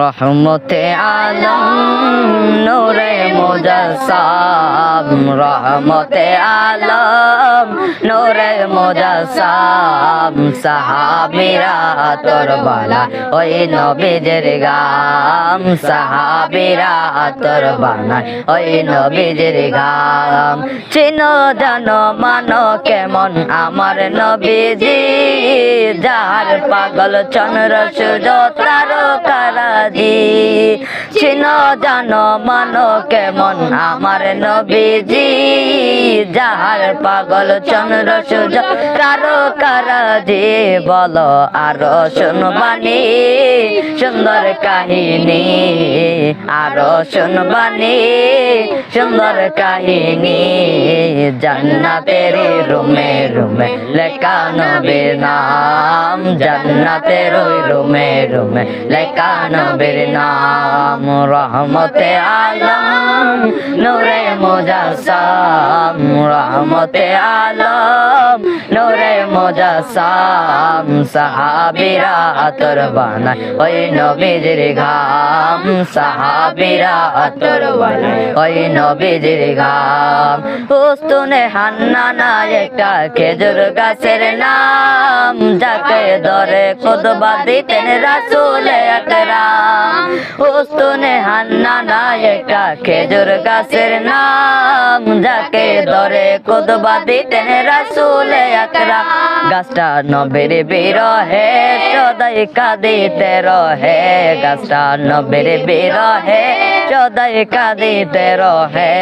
রহমতে আলম, নূরে মুজাসাম রহমতে আলম, নূরে মুজাসাম সাহাবিরা তোর বালা ওই নবীজের গাম। সাহাবিরা তোর বানা ওই নবীজের গাম। চিনো জানো, মানো কেমন আমার নবীজি। পাগল চন্দ্র সূর্য তারকারাজি চিনো জানো মানো কেমন? আমার নবীজি যার পাগল চন্দ্র সূর্য তারকারাজি বলো, আরও শুনবানি সুন্দর কাহিনী। আরও শুনবানি সুন্দর কাহিনী। জান্নাতের রুমে রুমে লেখা নবীর নাম। জান্নাতের রুমে রুমে লেখা নবীর নাম। রহমতে আলম নূরে মুজাসাম রহমতে আলম নূরে মুজাসাম সাহাবিরা আতর বানায়। ওই নবীজির ঘাম সাহাবিরা আতর বানায়। ওই নবীজির ঘাম। উস্তুনে হান্নানা একটা খেজুর গাছের নাম। যাকে ধরে খুদবা দিতেন রাসুলে আকরাম উস্তুনে হান্নানা একটা খেজুর গাছের নাম। যাকে ধরে খুদবা দিতেন রাসুলে আকরাম গাছটা নবীর বিরহে সদাই কাঁদিতে রহে গাছটা নবীর বিরহে সদাই কাঁদিতে রহে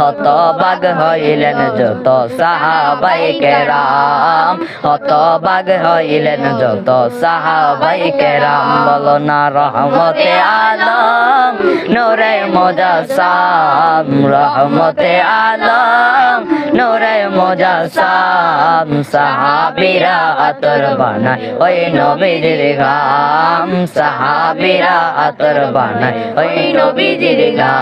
হত বাগ হইলেন যত সাহাবাই কেরাম হত বাগ হইলেন যত সাহাবাই কেরাম বলো না রহমতে আলম নোরে মোজাসাম, রহমতে আলম। নোরে মোজাসাম, সাহাবিরা আতর বানায়। ওই নবীজির গাম সাহাবিরা আতর বানায়। ওই নবীজির গাম